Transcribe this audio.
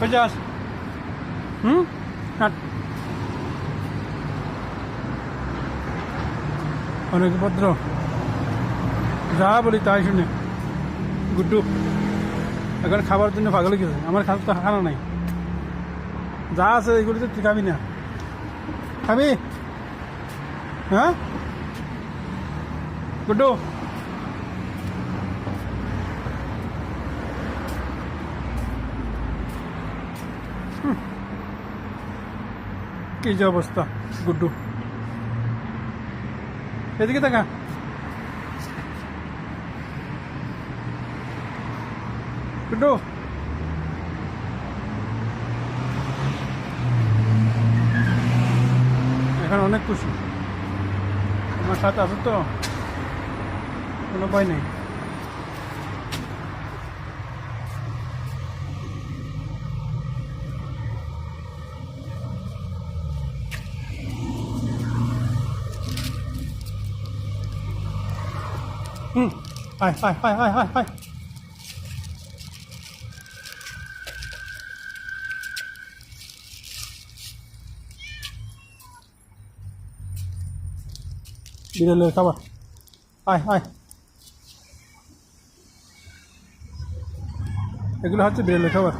যাস হুম? অনেক ভদ্র। যা বলি তাই শুনে। গুড্ডু, এখন খাবার জন্য পাগল গেছে। আমার খাবার তো খানা নাই। যা আছে এগুলো তো খাবি না। খাবি? হ্যাঁ? গুড্ডু কি যে অবস্থা, গুড্ডু? এদিকে দেখা গুড্ডু? এখন অনেক খুশি। আমার সাথে আছে তো? কোনো ভয় নেই। হুম আয় আয় আয় আয় আয় আয় বিড়ালের খাবার আয় আয় এগুলো হচ্ছে বিড়ালের খাবার